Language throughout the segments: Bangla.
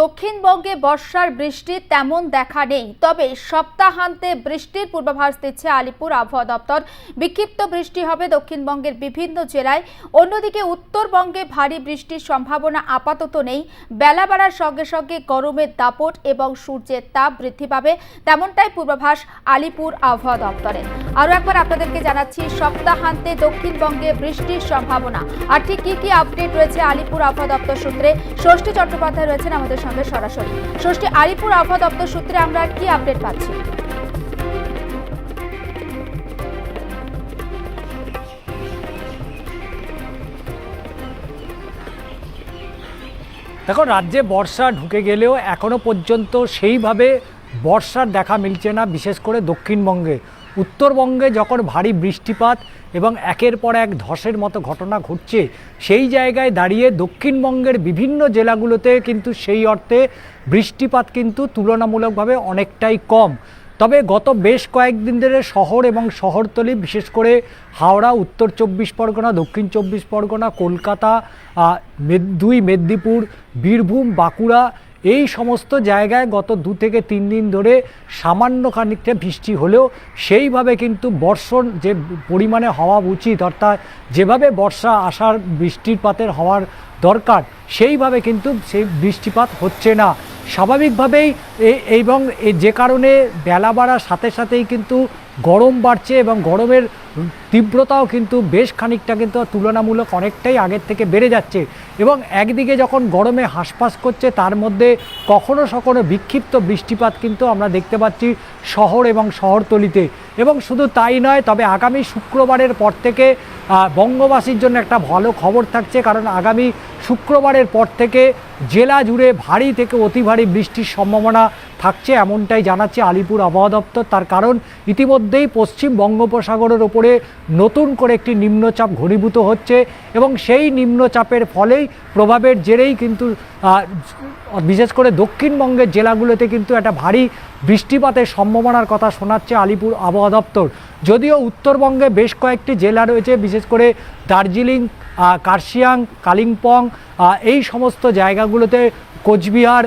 দক্ষিণবঙ্গে বর্ষার বৃষ্টি তেমন দেখা নেই। তবে সপ্তাহান্তে বৃষ্টির পূর্বাভাস দিচ্ছে আলিপুর আবহাওয়া দপ্তর। বিক্ষিপ্ত বৃষ্টি হবে দক্ষিণবঙ্গের বিভিন্ন জেলায়। অন্যদিকে উত্তরবঙ্গে ভারী বৃষ্টির সম্ভাবনা আপাতত নেই। বেলা বাড়ার সঙ্গে সঙ্গে গরমের দাপট এবং সূর্যের তাপ বৃদ্ধি পাবে। তেমনটাই পূর্বাভাস আলিপুর আবহাওয়া দপ্তরের। আরও একবার আপনাদেরকে জানাচ্ছি, সপ্তাহান্তে দক্ষিণবঙ্গে বৃষ্টির সম্ভাবনা। আর ঠিক কী কী আপডেট রয়েছে আলিপুর আবহাওয়া দপ্তর সূত্রে? ষষ্ঠী চট্টোপাধ্যায় রয়েছেন আমাদের সঙ্গে সরাসরি। ষষ্ঠী আলিপুর আবহাওয়া দপ্তর সূত্রে আমরা কি আপডেট পাচ্ছি? দেখো, রাজ্যে বর্ষা ঢুকে গেলেও এখনও পর্যন্ত সেইভাবে বর্ষার দেখা মিলছে না, বিশেষ করে দক্ষিণবঙ্গে। উত্তরবঙ্গে যখন ভারী বৃষ্টিপাত এবং একের পর এক ধসের মতো ঘটনা ঘটছে, সেই জায়গায় দাঁড়িয়ে দক্ষিণবঙ্গের বিভিন্ন জেলাগুলোতে কিন্তু সেই অর্থে বৃষ্টিপাত কিন্তু তুলনামূলকভাবে অনেকটাই কম। তবে গত বেশ কয়েকদিন ধরে শহর এবং শহরতলি, বিশেষ করে হাওড়া, উত্তর চব্বিশ পরগনা, দক্ষিণ চব্বিশ পরগনা, কলকাতা দুই মেদিনীপুর, বীরভূম, বাঁকুড়া এই সমস্ত জায়গায় গত দু থেকে তিন দিন ধরে সামান্য খানিকটা বৃষ্টি হলেও সেইভাবে কিন্তু বর্ষণ যে পরিমাণে হওয়া উচিত, অর্থাৎ যেভাবে বর্ষা আসার বৃষ্টিপাতের হওয়ার দরকার, সেইভাবে কিন্তু সেই বৃষ্টিপাত হচ্ছে না। স্বাভাবিকভাবেই এবং যে কারণে বেলা বাড়ার সাথে সাথেই কিন্তু গরম বাড়ছে এবং গরমের তীব্রতাও কিন্তু বেশ খানিকটা কিন্তু তুলনামূলক অনেকটাই আগের থেকে বেড়ে যাচ্ছে। এবং একদিকে যখন গরমে হাঁসফাঁস করছে, তার মধ্যে কখনো সখনো বিক্ষিপ্ত বৃষ্টিপাত কিন্তু আমরা দেখতে পাচ্ছি শহর এবং শহরতলিতে। এবং শুধু তাই নয়, তবে আগামী শুক্রবারের পর থেকে বঙ্গবাসীর জন্য একটা ভালো খবর থাকছে, কারণ আগামী শুক্রবারের পর থেকে জেলা জুড়ে ভারী থেকে অতি ভারী বৃষ্টির সম্ভাবনা থাকছে, এমনটাই জানাচ্ছে আলিপুর আবহাওয়া দপ্তর। তার কারণ, ইতিমধ্যেই পশ্চিম বঙ্গোপসাগরের ওপরে নতুন করে একটি নিম্নচাপ ঘনীভূত হচ্ছে এবং সেই নিম্নচাপের ফলেই প্রভাবের জেরেই কিন্তু বিশেষ করে দক্ষিণবঙ্গের জেলাগুলোতে কিন্তু একটা ভারী বৃষ্টিপাতের সম্ভাবনার কথা শোনাচ্ছে আলিপুর আবহাওয়া দপ্তর। যদিও উত্তরবঙ্গে বেশ কয়েকটি জেলা রয়েছে, বিশেষ করে দার্জিলিং কার্শিয়াং, কালিম্পং এই সমস্ত জায়গাগুলোতে কোচবিহার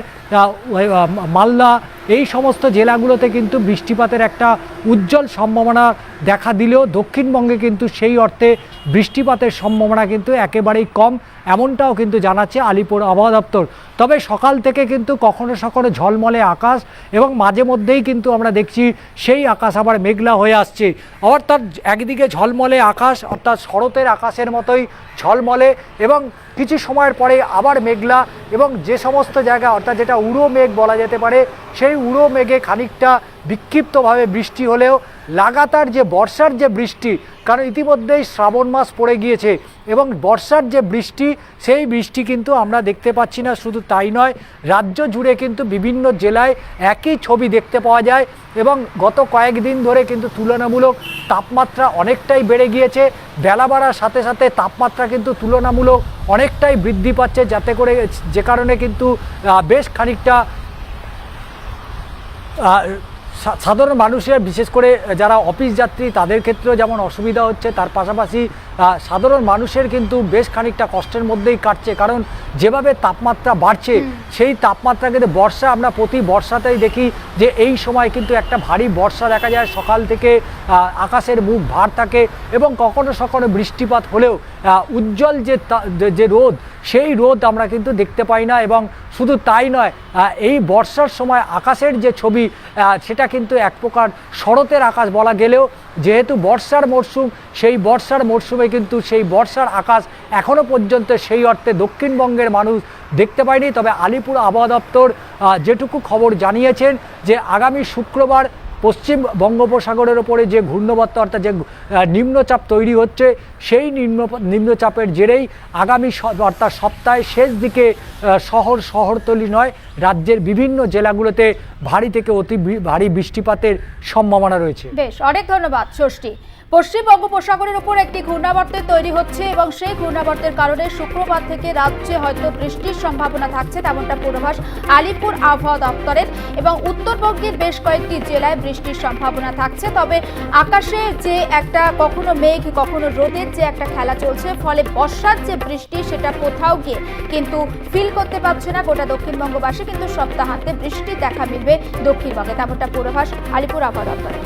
মালদা, এই সমস্ত জেলাগুলোতে কিন্তু বৃষ্টিপাতের একটা উজ্জ্বল সম্ভাবনা দেখা দিলেও দক্ষিণবঙ্গে কিন্তু সেই অর্থে বৃষ্টিপাতের সম্ভাবনা কিন্তু একেবারেই কম, এমনটাও কিন্তু জানাচ্ছে আলিপুর আবহাওয়া দপ্তর। তবে সকাল থেকে কিন্তু কখনো সখনো ঝলমলে আকাশ এবং মাঝে মধ্যেই কিন্তু আমরা দেখছি সেই আকাশ আবার মেঘলা হয়ে আসছে। অর্থাৎ একদিকে ঝলমলে আকাশ, অর্থাৎ শরতের আকাশের মতোই ঝলমলে এবং কিছু সময়ের পরে আবার মেঘলা এবং যে সমস্ত জায়গা, অর্থাৎ যেটা উড়ো মেঘ বলা যেতে পারে, সেই উড়ো মেঘে খানিকটা বিক্ষিপ্তভাবে বৃষ্টি হলেও লাগাতার যে বর্ষার যে বৃষ্টি কারণ ইতিমধ্যেই শ্রাবণ মাস পড়ে গিয়েছে এবং বর্ষার যে বৃষ্টি, সেই বৃষ্টি কিন্তু আমরা দেখতে পাচ্ছি না, শুধু তাই নয়, রাজ্য জুড়ে কিন্তু বিভিন্ন জেলায় একই ছবি দেখতে পাওয়া যায় এবং গত কয়েকদিন ধরে কিন্তু তুলনামূলক তাপমাত্রা অনেকটাই বেড়ে গিয়েছে। বেলা বাড়ার সাথে সাথে তাপমাত্রা কিন্তু তুলনামূলক অনেকটাই বৃদ্ধি পাচ্ছে, যাতে করে যে কারণে কিন্তু বেশ খানিকটা সাধারণ মানুষের বিশেষ করে যারা অফিস যাত্রী তাদের ক্ষেত্রেও যেমন অসুবিধা হচ্ছে তার পাশাপাশি সাধারণ মানুষের কিন্তু বেশ খানিকটা কষ্টের মধ্যেই কাটছে। কারণ যেভাবে তাপমাত্রা বাড়ছে সেই তাপমাত্রা কিন্তু বর্ষা আমরা প্রতি বর্ষাতেই দেখি যে এই সময় কিন্তু একটা ভারী বর্ষা দেখা যায়। সকাল থেকে আকাশের মুখ ভার থাকে এবং কখনো সখনো বৃষ্টিপাত হলেও উজ্জ্বল যে যে রোদ সেই রোদ আমরা কিন্তু দেখতে পাই না এবং শুধু তাই নয় এই বর্ষার সময় আকাশের যে ছবি সেটা কিন্তু এক প্রকার শরতের আকাশ বলা গেলেও, যেহেতু বর্ষার মরশুম, সেই বর্ষার মরশুমে কিন্তু সেই বর্ষার আকাশ এখনও পর্যন্ত সেই অর্থে দক্ষিণবঙ্গের মানুষ দেখতে পায়নি। তবে আলিপুর আবহাওয়া দপ্তর যেটুকু খবর জানিয়েছেন যে আগামী শুক্রবার পশ্চিম বঙ্গোপসাগরের ওপরে যে ঘূর্ণবর্ত, অর্থাৎ যে নিম্নচাপ তৈরি হচ্ছে, সেই নিম্ন, নিম্নচাপের জেরেই আগামী অর্থাৎ সপ্তাহে শেষ দিকে শহর, শহরতলি নয়, রাজ্যের বিভিন্ন জেলাগুলোতে ভারী থেকে অতি ভারী বৃষ্টিপাতের সম্ভাবনা রয়েছে। বেশ, অনেক ধন্যবাদ, ষষ্ঠী। পশ্চিম বঙ্গোপসাগরের উপর একটি ঘূর্ণাবর্তের তৈরি হচ্ছে এবং সেই ঘূর্ণাবর্তের কারণে শুক্রবার থেকে রাজ্যে হয়তো বৃষ্টির সম্ভাবনা থাকছে তেমনটা পূর্বাভাস আলিপুর আবহাওয়া দপ্তরের এবং উত্তরবঙ্গের বেশ কয়েকটি জেলায় বৃষ্টির সম্ভাবনা থাকছে। তবে আকাশে যে একটা কখনো মেঘ, কখনো রোদের যে একটা খেলা চলছে, ফলে বর্ষার যে বৃষ্টি সেটা কোথাও গিয়ে কিন্তু ফিল করতে পারছে না গোটা দক্ষিণবঙ্গবাসী। কিন্তু সপ্তাহান্তে বৃষ্টি দেখা মিলবে দক্ষিণবঙ্গে। তেমনটা পূর্বাভাস আলিপুর আবহাওয়া দপ্তরের।